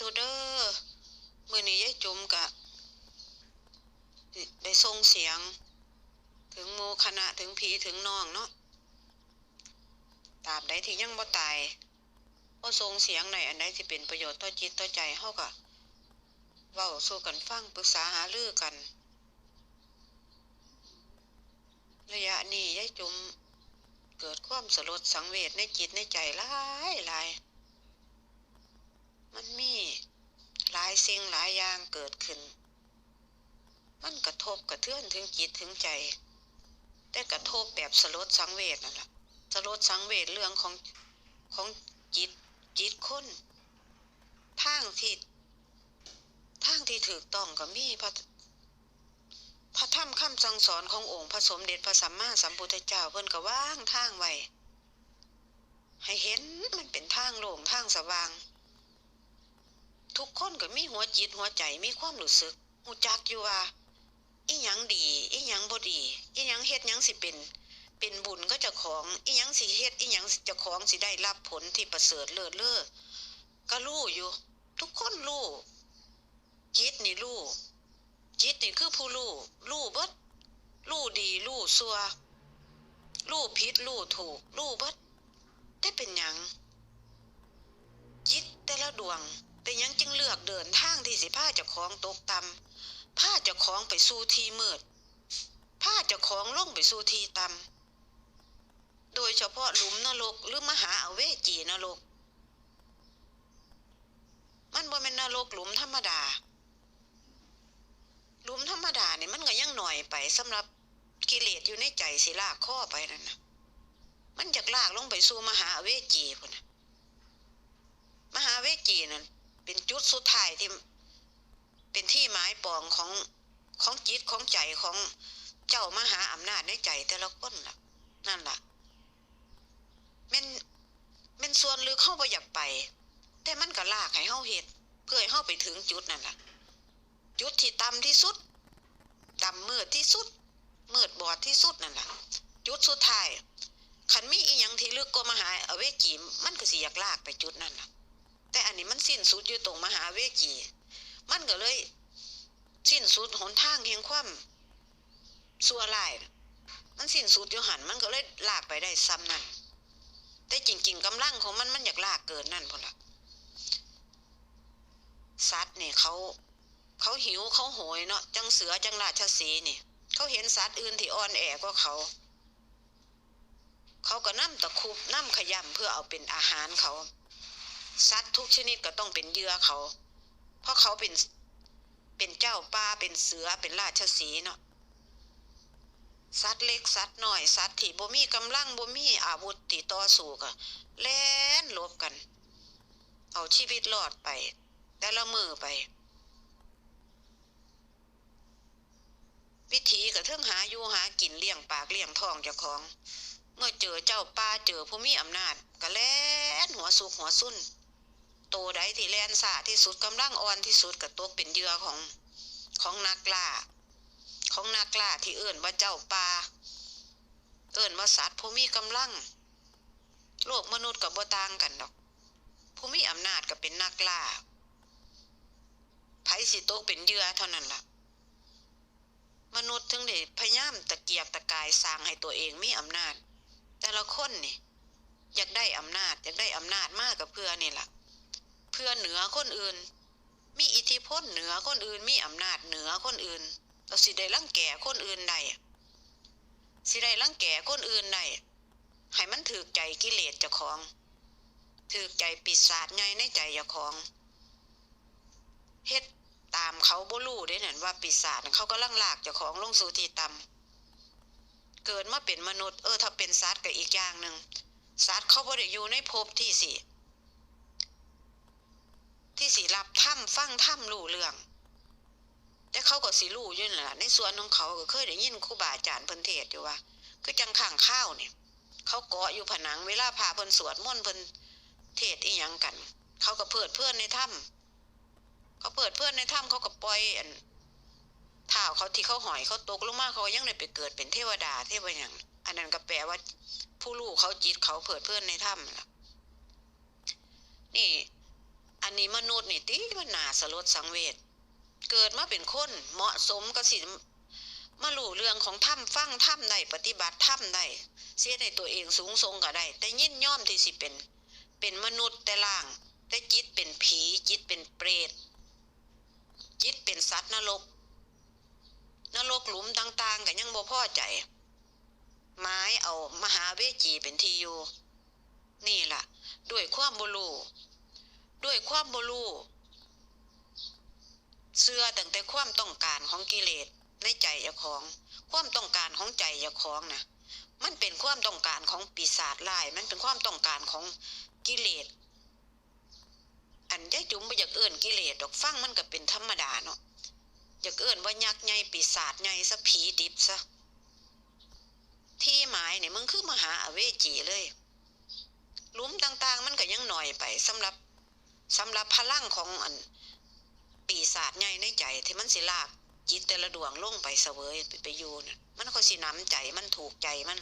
ธุเด้อมื้อนี้ยายจุ๋มกะ ได้ส่งเสียง ถึงหมู่คณะถึงพี่ถึงน้องเนาะตาบใดที่ยังบ่ตายบ่ส่งเสียงในอันใดที่เป็นประโยชน์ต่อจิตต่อใจเฮาก็เว้าสู่กันฟังปรึกษาหารือกัน ระยะนี้ยายจุ๋มเกิดความสลดสังเวชในจิตในใจหลายหลายมันมี สิ่งหลายอย่างเกิดขึ้น มันกระทบกระเทือนถึงจิตถึงใจ แต่กระทบแบบสลดสังเวชนั่นแหละสลดสังเวชเรื่องของของจิตจิตคนทางที่ทางที่ถูกต้องก็มีพระพระธรรมคำสั่งสอนขององค์พระสมเด็จพระสัมมาสัมพุทธเจ้าเพิ่นก็ว่างทางไว้ให้เห็นมันเป็นทางโล่งทางสว่าง ทุกคนก็มีหัวจิตหัวใจมีความรู้สึกหูจักอยู่ว่าอีหยังดีอีหยังบ่ดีอีหยังเฮ็ดหยังสิเป็น เป็นบุญก็จะของอีหยังสิเฮ็ดอีหยังจะของสิได้รับผลที่ประเสริฐเลิศเลิศก็รู้อยู่ ทุกคนรู้จิตนี่รู้จิตนี่คือผู้รู้รู้เบิดรู้ดีรู้ซัวรู้ผิดรู้ถูกรู้เบิดแต่เป็นหยังจิตแต่ละดวง เป็นหยังจึงเลือกเดินทางที่สิพาเจ้าของตกต่ำพาเจ้าของไปสู่ที่มืดพาเจ้าของลงไปสู่ที่ต่ำโดยเฉพาะหลุมนรกหรือมหาอเวจีนรก มันบ่แม่นนรกหลุมธรรมดาหลุมธรรมดาเนี่ยมันก็ยังหน่อยไปสำหรับกิเลสอยู่ในใจสิลากข้อไปนั่นนะมันจะลากลงไปสู่มหาเวจีพุ่นนะมหาเวจีนั่น เป็นจุดสุดท้ายที่เป็นที่หมายปองของของจิตของใจของเจ้ามหาอำนาจในใจแต่ละคนล่ะ นั่นล่ะม่นม่นส่วนหรือเข้าไปอยากไป แต่มันก็ลากให้เฮาเฮ็ดเพื่อให้เฮาไปถึงจุดนั่นล่ะ จุดที่ต่ำที่สุดต่ำมืดที่สุดมืดบอดที่สุดนั่นล่ะ จุดสุดท้ายขันมีอีหยังที่ลึกกว่ามหาอเวจีมันก็สิอยากลากไปจุดนั้นล่ะ แต่อันนี้มันสิ้นสุดอยู่ตรงมหาเวจีมันก็เลย สิ้นสุดหนทางแห่งความสัวลายน่มันสิ้นสุดอยู่หันมันก็เลยลากไปได้ซ้ำนั่นแต่จริง ๆกำลังของมันมันอยากลากเกินนั่นพอละสัตว์นี่เขาเขาหิวเขาโหยเนาะจังเสือจังราชสีนี่เขาเห็นสัตว์อื่นที่อ่อนแอกว่าเขา เขาก็นั่มตะคุบนั่มขยำเพื่อเอาเป็นอาหารเขา สัตว์ทุกชนิดก็ต้องเป็นเหยื่อเขา เพราะเขาเป็นเป็นเจ้าป่าเป็นเสือเป็นราชสีเนาะสัตว์เล็กสัตว์น้อยสัตว์ที่บ่มีกำลังบ่มีอาวุธที่ต่อสู้ก็แล่นลบกัน เอาชีวิตรอดไป แต่ละมือไป วิธีก็เทิงหาอยู่หากินเลี้ยงปากเลี้ยงท้องเจ้าของ เมื่อเจอเจ้าป่าเจอผู้มีอำนาจก็แล่นหัวสุกหัวซุ่น โตใดที่แลนสาที่สุดกำลังอ่อนที่สุดก็ตกเป็นเยื่อของของนักล่า ของนักล่าที่เอิ่นว่าเจ้าป่าเอิ่นว่าสัตว์ผู้มีกำลัง โลกมนุษย์กับบ่ต่างกันดอก ผู้มีอำนาจก็เป็นนักล่าไผสิตกเป็นเยื่อเท่านั้นล่ะ มนุษย์ถึงได้พยายามตะเกียกตะกายสร้างให้ตัวเองมีอำนาจ แต่ละคนนี่อยากได้อำนาจ อยากได้อำนาจมากกับเพื่อนี่ล่ะ เพื่อเหนือคนอื่น มีอิทธิพลเหนือคนอื่น มีอำนาจเหนือคนอื่น เราสิได้รังแก่คนอื่นได้สิได้รังแก่คนอื่นได้ให้มันถือใจกิเลสเจ้าของถือใจปิศาจไงในใจเจ้าของเฮ็ดตามเขาบ่รู้ได้นั่นว่าปีศาจเขาก็ลังลากเจ้าของลงสู่ที่ต่ำเกิดมาเป็นมนุษย์เออถ้าเป็นสัตว์ก็อีกอย่างหนึ่งสัตว์เขาบ่ได้อยู่ในภพที่สิ ที่สิรับถ้ำฟังถ้ำรู้เรื่อง แต่เขาก็สิรู้อยู่นั่นล่ะในส่วนของเขาก็เคยได้ยินครูบาอาจารย์เพิ่นเทศอยู่ว่า คือจังข้างข้าวเนี่ยเขาเกาะอยู่ผนังเวลาพาเพิ่นสวดมนต์เพิ่นเทศอีหยังกัน เขาก็เพิดเพื่อนในถ้ำเขาเปิดเพื่อนในถ้ำเขาก็ปล่อยอันเท้าเขาที่เขาหอยเขาตกลงมาเขายังได้ไปเกิดเป็นเทวดาเทวอย่างอันนั้นก็แปลว่า ผู้ลูกเขาจิตเขาเปิดเพื่อนในถ้ำล่ะนี่ อันนี้มนุษย์นี่ติมันนาสลดสังเวชเกิดมาเป็นคนเหมาะสมก็สิมารู้เรื่องของถ้ำฟังถ้ำได้ปฏิบัติถ้ำได้เสียในตัวเองสูงทรงก็ได้ แต่ยินย่อมที่สิเป็น เป็นมนุษย์แต่ล่าง แต่จิตเป็นผีจิตเป็นเปรตจิตเป็นสัตว์นรกนรกหลุมต่างๆก็ยังบ่พอใจไม้เอามหาเวจีเป็นที่อยู่นี่ล่ะ ด้วยความบุรู ด้วยความบรูเสื้อตั้งแต่ความต้องการของกิเลสในใจเจ้าของ ความต้องการของใจเจ้าของนะมันเป็นความต้องการของปีศาจร้าย มันเป็นความต้องการของกิเลสอันยายจุ๋มบ่อยากเอื้อนกิเลสดอกฟังมันก็เป็นธรรมดาเนาะอยากเอื้อนว่ายักษ์ใหญ่ปีศาจใหญ่ซะผีดิบซะที่หมายเนี่ยมึงคือมหาอเวจีเลย ลุมต่างๆ มันก็ยังหน่อยไปสำหรับ สำหรับพลังของอันปีศาจใหญ่ในใจที่มันสิลากจิตแต่ละดวงลงไปเสวยไปไปอยู่น่ะมันก็สิน้ำใจมันถูกใจมัน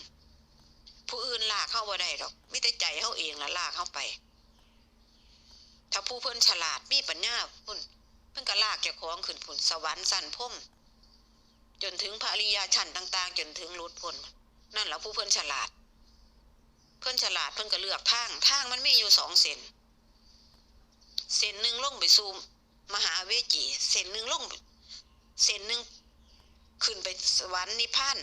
ผู้อื่นลากเข้าบ่ได้ดอกมิแต่ใจเขาเองละลากเข้าไป ถ้าผู้เพิ่อนฉลาดมีปัญญาพุ่นเพิ่อนก็ลากเจ้าของขึ้นพุ่นสวรรค์สั้นพรหมจนถึงพระริยาชั้นต่าง ๆ จนถึงหลุดพ้นนั่นแหละผู้เพิ่อนฉลาด เพิ่อนฉลาดเพิ่อนก็เลือกทางทางมันไมีอยู่สองเส้น เส้นหนึ่งลงไปสู่มหาเวจีเส้นหนึ่งลงเส้นหนึ่งขึ้นไปสวรรค์นิพพาน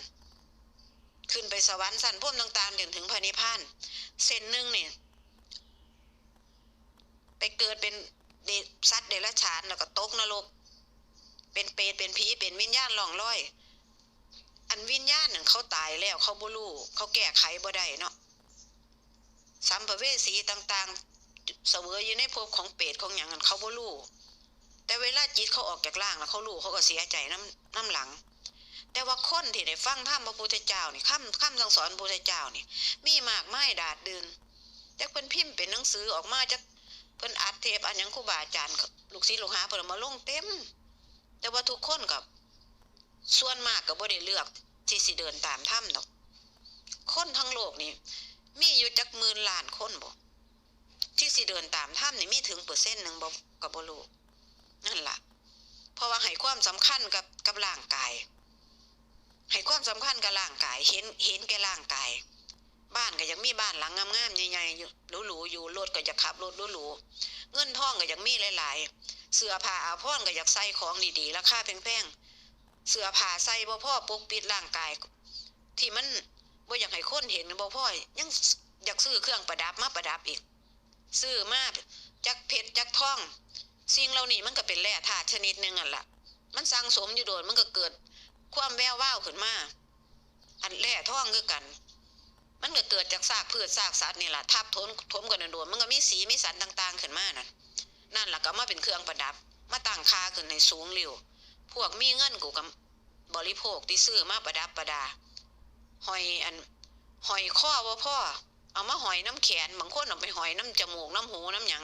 ขึ้นไปสวรรค์สันพรหมต่างๆจนถึงพระนิพพานเส้นหนึ่งเนี่ย ไปเกิดเป็นเดสัตว์เดรัจฉานแล้วก็ตกนรก เป็นเปรตเป็นผีเป็นวิญญาณหล่องลอย อันวิญญาณหนึ่งเขาตายแล้วเขาบ่รู้เขาแก้ไขบ่ได้เนาะสัมภเวสีต่างๆ เสวยอยู่ในภพของเปรตของอย่างนั้นเขาบ่รู้แต่เวลาจิตเขาออกจากร่างแล้วเขารู้เขาก็เสียใจน้ำน้ำหลัง แต่ว่าคนที่ได้ฟังธรรมพระพุทธเจ้านี่คำคำสั่งสอนพระพุทธเจ้านี่ มีมากไม้ดาดดืนจักเป็นพิมพ์เป็นหนังสือออกมาจักเพิ่นอัดเทปอันยังครูบาอาจารย์ลูกศิษย์ลูกหาเพิ่นเอามาลงเต็ม แต่ว่าทุกคนกับส่วนมากก็บ่ได้เลือกที่สิเดินตามถ้ำดอก คนทั้งโลกนี่ มีอยู่จักหมื่นล้านคนบ่ ที่สิเดินตามถ้ำนี่มีถึงเปอร์เซ็นต์หนึ่งบ่ก็บ่รู้นั่นล่ะ เพราะว่าให้ความสำคัญกับกับร่างกาย ให้ความสำคัญกับร่างกาย เห็นเห็นแก่ร่างกาย บ้านก็ยังมีบ้านหลังงามๆใหญ่ๆอยู่หรูๆอยู่รถก็จะขับรถหรูๆเงินทองก็ยังมีหลาย ๆ เสื้อผ้าอาภรณ์ก็อยากใส่ของดีๆราคาแพงๆเสื้อผ้าใส่บ่พ่อปกปิดร่างกาย ที่มันบ่อยากให้คนเห็นบ่พ่อยังอยากซื้อเครื่องประดับมาประดับอีก ซื้อมาจักเพชรจักทอง สิ่งเหล่านี้มันก็เป็นแร่ธาตุชนิดหนึ่งอะล่ะ มันสังสมอยู่โดนมันก็เกิด ความแวววาวขึ้นมา อันแร่ทองคือกัน มันก็เกิดจากซากพืชซากสัตว์นี่แหละทับทนทมกันโดนมันก็มีสีมีสันต่างๆ ขึ้นมานั่นนั่นแหละก็มาเป็นเครื่องประดับ มาตั้งค่าขึ้นในสูงเร็วพวกมีเงินกูกับบริโภคที่ซื้อมาประดับประดาหอยอันหอยข้อว่าพ่อ เอามาหอยน้ำแขนบางคนเอาไปหอยน้ำจมูกน้ำหูน้ำหยัง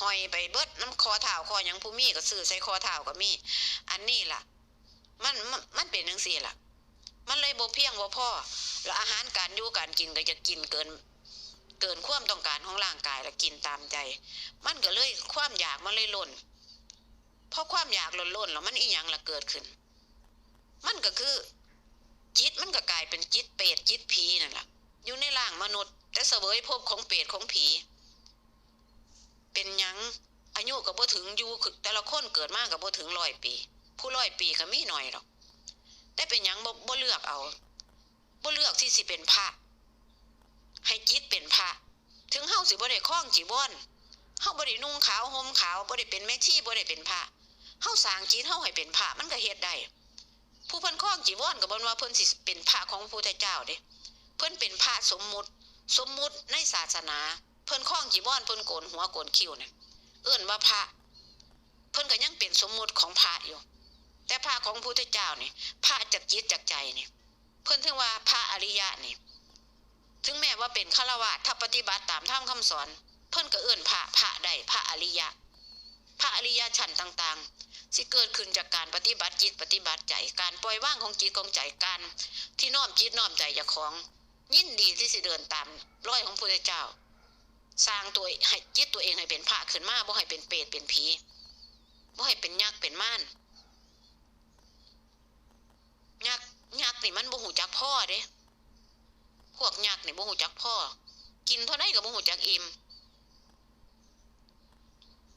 หอยไปเบิดน้ำคอเท้าคอหยังผู้มีก็ซื้อใส่คอเท้าก็มี อันนี้ล่ะ มันมันมันเป็นจังซี่ล่ะ มันเลยบ่เพียงบ่พ่อแล้วอาหารการอยู่การกินก็จะกินเกิน เกินความต้องการของร่างกายแล้วกินตามใจ มันก็เลยความอยากมันเลยล้นเพราะความอยากล้นล้นแล้วมันอีหยังล่ะเกิดขึ้น มันก็คือจิตมันก็กลายเป็นจิตเปรตจิตผีนั่นแหละ อยู่ในร่างมนุษย์ แต่เสวยภพของเปรตของผี เป็นยังอายุก็บ่ถึงอยู่แต่ละคนเกิดมาก็บ่ถึงร้อยปี ผู้ร้อยปีก็มีหน่อยหรอกแต่เป็นยังบ่บ่เลือกเอาบ่เลือกที่สิเป็นพระ ให้จิตเป็นพระ ถึงเฮาสิบ่ได้คล้องจีวรเฮาบ่ได้นุ่งขาวห่มขาวบ่ได้เป็นแม่ชีบ่ได้เป็นพระเฮาสร้างจิตเฮาให้เป็นพระมันก็เฮ็ดได้ผู้เพิ่นคล้องจีวรก็บ่ว่าเพิ่นสิเป็นพระของพระพุทธเจ้าเด้ พิ่นเป็นพระสมมุติ สมมุติในศาสนา เพิ่นคล้องจีวรเพิ่นโกนหัวโกนคิ้วน่ะเอิ้นว่าพระ เพิ่นก็ยังเป็นสมมุติของพระอยู่ แต่พระของพระพุทธเจ้านี่พระจากจิตจากใจนี่เพิ่นถึงว่าพระอริยะนี่ถึงแม้ว่าเป็นฆราวาสถ้าปฏิบัติตามธรรมคำสอน เพิ่นก็เอื้นพระพระได้พระอริยะ พระอริยะชั้นต่าง ๆสิเกิดขึ้นจากการปฏิบัติจิตปฏิบัติใจ การปล่อยว่างของจิตของใจการที่น้อมจิตน้อมใจอย่าของ ยินดีที่สิเดินตามร้อยของพระพุทธเจ้า สร้างตัวให้จิตตัวเองให้เป็นพระขึ้นมาบ่ให้เป็นเปรตเป็นผีบ่ให้เป็นยักษ์เป็นม่านยักษ์ยักษ์นี่มันบ่หูจักพ่อเด้พวกยักษ์นี่บ่หูจักพ่อ กินเท่าใดก็บ่หูจักอิ่ม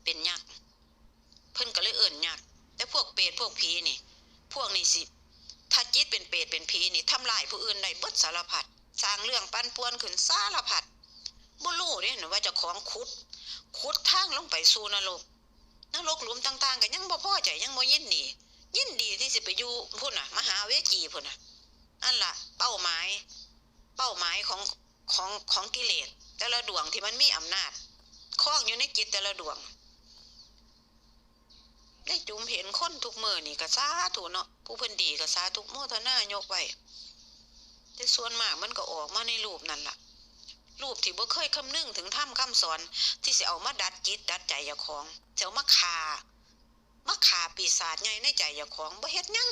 เป็นยักษ์เพิ่นก็เลยเอิ้นยักษ์แต่พวกเปรตพวกผีนี่ พวกนี้สิถ้าจิตเป็นเปรตเป็นผีนี่ทำลายผู้อื่นได้เบิดสารพัด ร้างเรื่องปั้นป่วนขึ้นสารพัดบ่รู้เด้นะว่าจะของขุดขุดทางลงไปสู่นรกนรกหลุมต่างๆก็ยังบ่พอใจยังบ่ยินดี ยินดีที่สิไปอยู่พุ่นน่ะ มหาเวจีพุ่นน่ะนั่นละเป้าหมาย เป้าหมายของของของกิเลสแต่ละดวงที่มันมีอำนาจคล้องอยู่ในจิตแต่ละดวงได้จุมเห็นคนทุกมือนี่ก็สาธุเนาะผู้เพิ่นดีก็สาธุกโมทนายกไว้ แต่ส่วนมากมันก็ออกมาในรูปนั่นล่ะ รูปที่บ่เคยคำนึงถึงธรรมคำสอน ที่สิเอามาดัดจิตดัดใจเจ้าของจะเอามาฆ่ามาฆ่าปีศาจใหญ่ในใจเจ้าของบ่เฮ็ดยัง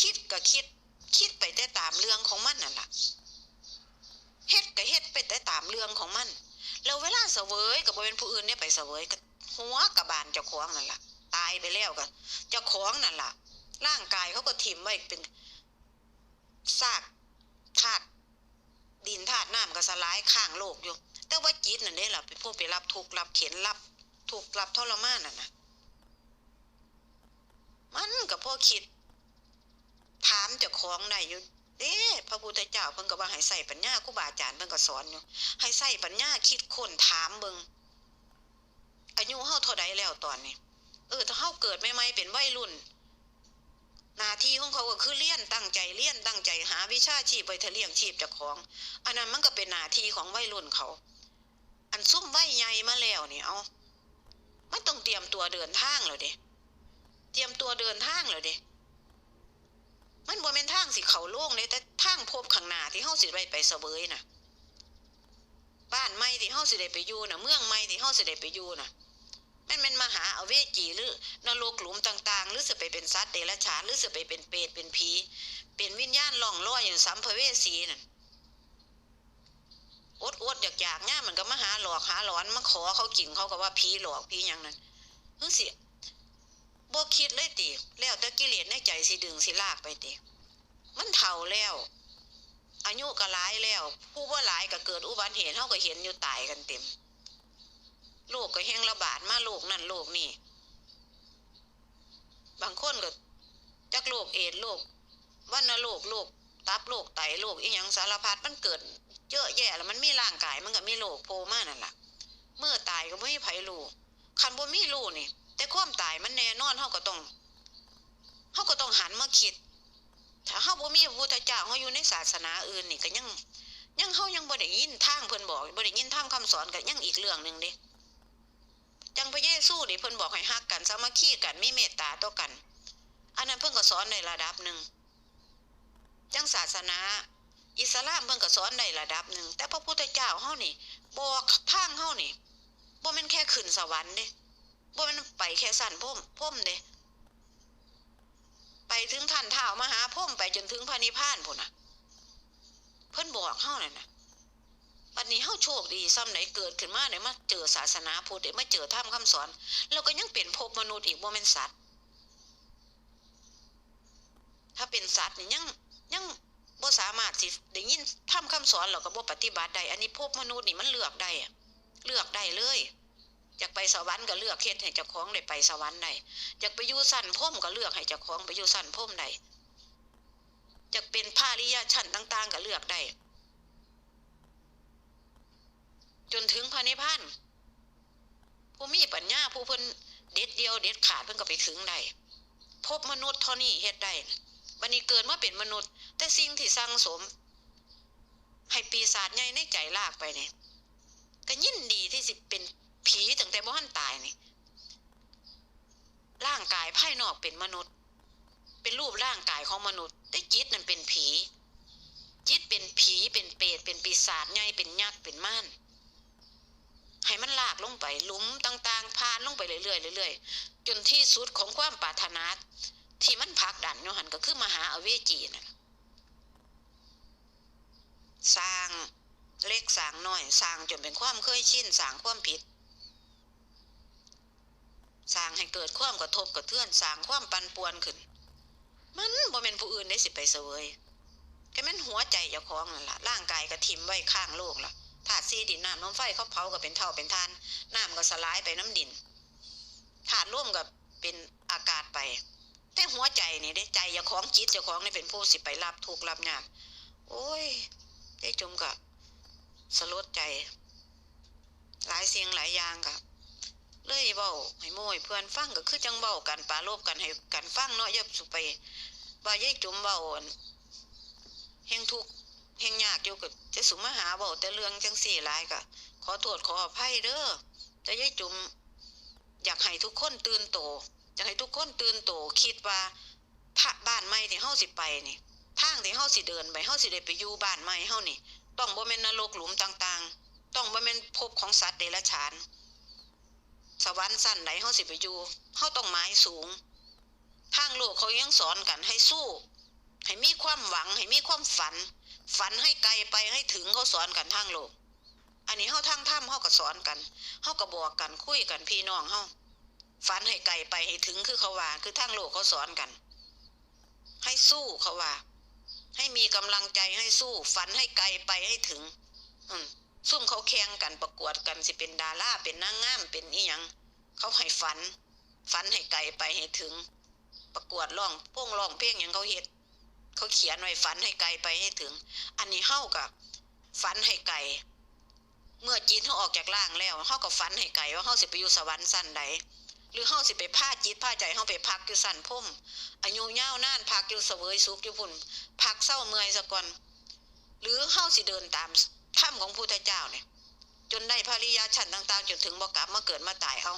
คิดก็คิด คิดไปแต่ตามเรื่องของมันนั่นล่ะเฮ็ดก็เฮ็ดไปแต่ตามเรื่องของมันแล้วเวลาเสวยก็บ่เป็นผู้อื่นเนี่ยไปเสวยก็หัวกะบบาลเจ้าของนั่นล่ะ ตายไปแล้วก็เจ้าของนั่นล่ะ ร่างกายเขาก็ถิ่มไว้เป็นซาก ธาตุดินธาตุน้ำก็สลายข้างโลกอยู่ แต่ว่าจิตนั่นเด้ล่ะเป็นผู้ไปรับทุกข์รับเข็นรับทุกข์รับทรมานนั่นน่ะมันก็พอคิด ถามเจ้าของได้อยู่เด้พระพุทธเจ้าเพิ่นก็ว่าให้ใส่ปัญญาครูบาอาจารย์เพิ่นก็สอนอยู่ให้ใส่ปัญญาคิดค้นถามเบิงอายุเฮาเท่าใดแล้วตอนนี้ เออถ้าเฮาเกิดใหม่ๆเป็นวัยรุ่น หน้าที่ของเขาก็คือเรียนตั้งใจเรียนตั้งใจหาวิชาชีพไปทเลี้ยงชีพจ้าของ อันนั้นมันก็เป็นหน้าที่ของวัยรุ่นเขา อันซุ่มวัยใหญ่มาแล้วนี่เอามันต้องเตรียมตัวเดินทางแล้วเดเตรียมตัวเดินทางแล้วเดมันบ่แม่นทางสิเขาโล่งเลยแต่ทางพบข้างหน้าที่เฮาสิได้ไปเสวยน่ะ บ้านใหม่ที่เฮาสิได้ไปอยู่น่ะ เมืองใหม่ที่เฮาสิได้ไปอยู่น่ะ ม่นแม่นมหาอเวจีหรือนรกหลุมต่างๆ หรือสิไปเป็นสัตว์เดรัจฉานหรือสิไปเป็นเปรตเป็นผีเป็นวิญญาณล่องลอยอย่างสัมภเวสีนั่นอดอดอยากอยากๆเนี่ยมันก็มาหาหลอกหาหลอนมาขอเขากินเขาก็ว่าผีหลอกผีหยังนั้นเพิ่งสิบ่คิดเลยติแล้วแต่กิเลสในใจสิดึงสิลากไปติมันเฒ่าแล้วอายุก็หลายแล้ว ผู้ว่าหลายก็เกิดอุบัติเหตุเฮาก็เห็นอยู่ตายกันเต็ม โรคก็แห้งระบาดมาโรคนั่นโรคนี่ บางคนก็จักโรคเอดส์โรควัณโรคโรคตับโรคไตโรคอีหยังสารพัดมันเกิดเยอะแยะแล้วมันมีร่างกายมันก็มีโรคโผล่มานั่นล่ะเมื่อตายก็บ่มีไผรู้คันบ่มีรู้นี่ แต่ความตายมันแน่นอนเฮาก็ต้องเฮาก็ต้องหันมาคิด ถ้าเฮาบ่มีพระพุทธเจ้าเฮาอยู่ในศาสนาอื่นนี่ก็ยังยังเฮายังบ่ได้ยินทางเพิ่นบอกบ่ได้ยินทางคำสอนก็ยังอีกเรื่องหนึงเด้ จังพระเยซูนี่เพิ่นบอกให้ฮักกันสามัคคีกันมีเมตตาต่อกัน อันนั้นเพิ่นก็สอนในระดับหนึ่งจังศาสนา อิสลามเพิ่นก็สอนในระดับหนึ่งแต่พระพุทธเจ้าเฮานี่บอกทางเฮานี่บ่แม่นแค่ขึ้นสวรรค์เด้บ่แม่นไปแค่สั่นพรมพรมเด้ไปถึงท่านเท้ามหาพรหมไปจนถึงพระนิพพานพุ่นน่ะ เพิ่นบอกเฮานั่นน่ะ วันนี้เฮาโชคดีซ้ำไหนเกิดขึ้นมาได้มาเจอศาสนาพุทธได้มาเจอธรรมคำสอน แล้วก็ยังเป็นภพมนุษย์อีกบ่แม่นสัตว์ ถ้าเป็นสัตว์นี่ยังยังบ่สามารถสิได้ยินธรรมคำสอนแล้วก็บ่ปฏิบัติได้อันนี้ภพมนุษย์นี่มันเลือกได้อะเลือกได้เลยอยากไปสวรรค์ก็เลือกเฮ็ดให้เจ้าของได้ไปสวรรค์ได้อยากไปอยู่สั้นพรมก็เลือกให้เจ้าของไปอยู่สั้นพรมได้อยากเป็นพาริยะชั้นต่าง ๆ ก็เลือกได้ จนถึงพระนิพพานผู้มีปัญญาผู้เพิ่นเด็ดเดียวเด็ดขาดเพิ่นก็ไปถึงได้พบมนุษย์เท่านี้เฮ็ดได้บัดนี้เกิดมาเป็นมนุษย์ แต่สิ่งที่สั่งสม ให้ปีศาจใหญ่ในใจลากไปเนี่ยก็ยินดีที่สิเป็นผีตั้งแต่บ่ทันตายนี่ร่างกายภายนอกเป็นมนุษย์ เป็นรูปร่างกายของมนุษย์ แต่จิตนั่นเป็นผี จิตเป็นผีเป็นเปรตเป็นปีศาจใหญ่เป็นยักษ์เป็นม่าน ให้มันลากลงไปหลุมต่างๆผ่านลงไปเรื่อยๆเรื่อยๆจนที่สุดของความปรารถนาที่มันพักดันเนาะหันก็คือมหาอเวจีนะสร้างเล็กสร้างน้อยสร้างจนเป็นความเคยชินสร้างความผิดสร้างให้เกิดความกระทบกระเทือนสร้างความปั่นป่วนขึ้น มันบ่แม่นผู้อื่นได้สิไปเสวยก็แม่นหัวใจเจ้าของนั่นล่ะร่างกายก็ทิมไว้ข้างโลกล่ะ ธาตุซีดินน้ำลมไฟเขาเผาก็เป็นเท่าเป็นทาน น้ำก็สลายไปน้ำดินธาตุร่วมกับเป็นอากาศไป แต่หัวใจนี่ได้ใจเจ้าของจิตเจ้าของนี่เป็นผู้สิไปรับทุกรับยากโอ้ยได้จมกับสลดใจ หลายเสียงหลายอย่างกับเลยเบาให้โมยเพื่อนฟังก็คือจังเบากันปราโลบกันให้กันฟังเนาะอย่าสุไปว่ายายจุมเบาอั่นแห่งทุกข์ แห่งยากอยู่ก็จะสุมาหาเบาแต่เรื่องจังสี่หลายก็ขอโทษขออภัยเด้อแต่ยายจุมอยากให้ทุกคนตื่นโตอยากให้ทุกคนตื่นโตคิดว่าพระบ้านใหม่ที่เฮาสิไปนี่ทางที่เฮาสิเดินไปเฮาสิได้ไปอยู่บ้านใหม่เฮานี่ ต้องบ่แม่นนรกหลุมต่างๆ ต้องบ่แม่นภพของสัตว์เดรัจฉาน สวรรค์สั้นใดเฮาสิไปอยู่เฮาต้องหมายสูง ทางโลกเขายังสอนกันให้สู้ ให้มีความหวังให้มีความฝัน ฝันให้ไกลไปให้ถึงเขาสอนกันทางโลก อันนี้เฮาทางถ้ำเฮาก็สอนกันเฮาก็บอกกันคุยกันพี่น้องเฮาฝันให้ไกลไปให้ถึงคือเขาว่า คือทางโลกเขาสอนกัน ให้สู้เขาว่า ให้มีกำลังใจให้สู้ ฝันให้ไกลไปให้ถึง อืมซุ่มเขาแข่งกันประกวดกันสิเป็นดาราเป็นนางงามเป็นอีหยังเขาให้ฝัน ฝันให้ไกลไปให้ถึง ประกวดร้องโป้งร้องเพลงหยังเขาเฮ็ด เขาเขียนไว้ฝันให้ไกลไปให้ถึง อันนี้เฮากับฝันให้ไกลเมื่อจิตเขาออกจากร่างแล้วเฮาก็ฝันให้ไกลว่าเฮาสิไปอยู่สวรรค์สั้นใดหรือเฮาสิไปพาจิตพาใจเฮาไปพักอยู่สั้นพุ่มอายุยาวนานพักอยู่เสวยสุขอยู่พุ่นพักเศร้าเมื่อยซะก่อนหรือเฮาสิเดินตามถ้ำของพุทธเจ้าเนี่ย จนได้ภริยาชั้นต่างๆจนถึงบ่กลับมาเกิดมาตายเอา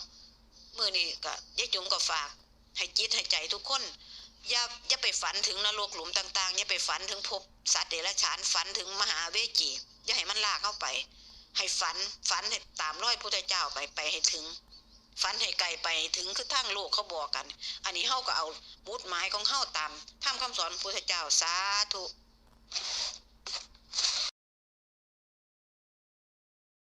เมื่อนี้ก็ยายจุ๋มก็ฝาก ให้จิตให้ใจทุกคน อย่าอย่าไปฝันถึงนรกหลุมต่างๆอย่าไปฝันถึงพบสัตว์เดรัจฉานฝันถึงมหาเวจีอย่าให้มันลากเข้าไป ให้ฝันฝันให้ตามร้อยพุทธเจ้าไปไปให้ถึง ฝันให้ไกลไปให้ถึงคือทั้งโลกเขาบอกกัน อันนี้เฮาก็เอาบุตรหมายของเฮาตามทำคำสอนพุทธเจ้าสาธุ